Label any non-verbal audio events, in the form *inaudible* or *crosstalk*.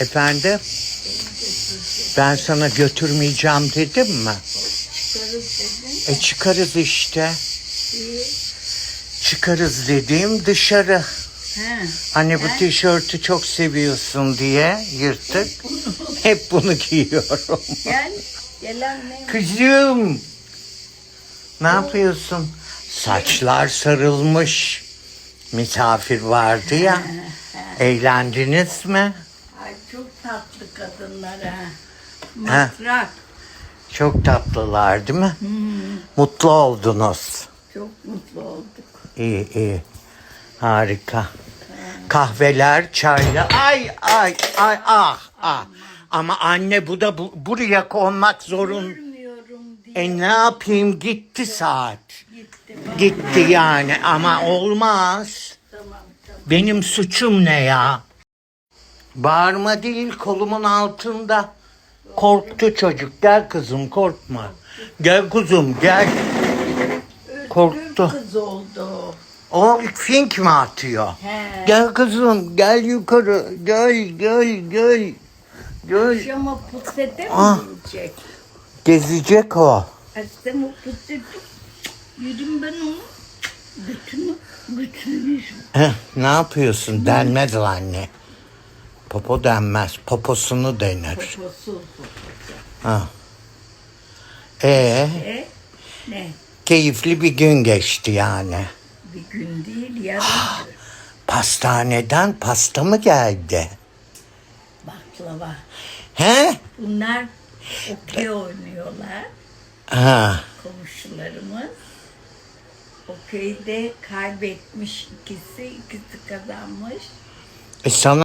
Efendim? Ben sana götürmeyeceğim dedim mi? E çıkarız işte. Çıkarız dediğim dışarı. He. Hani bu tişörtü çok seviyorsun diye yırtık. *laughs* Hep bunu giyiyorum. Gel. Gel. Kızım. Ne yapıyorsun? Saçlar sarılmış. Misafir vardı ya. *laughs* Eğlendiniz mi? Çok tatlı kadınlar ha. Matrak. Çok tatlılar değil mi? Mutlu oldunuz. Çok mutlu olduk. İyi iyi. Harika. Kahveler, çaylar. Ay ay ay ah ah. Ama anne bu da bu, buraya konmak zorun. Diye E ne yapayım gitti saat. gitti. Gitti yani ama olmaz. Tamam tamam. Benim suçum ne ya? Bağırma değil kolumun altında. Korktu çocuk. Gel kızım korkma. Gel kuzum gel. Korktu. Kız oldu. O fink mi atıyor? He. Gel kızım gel yukarı. Gel gel gel. Gel. Akşama pusete mi Ah. yiyecek? Gezecek o. Akşama pusete. Yedim ben onu. Bütün, bütün yüzüm. Heh, ne yapıyorsun? Denmez anne. Popo denmez. Poposunu denir. Poposu. Ha. Ee, E? Ne? keyifli bir gün geçti yani. Bir gün değil yarın. Pastaneden pasta mı geldi? Baklava. He? Bunlar okey oynuyorlar. Ha. Komşularımız. Okeyde kaybetmiş ikisi, ikisi kazanmış. E sana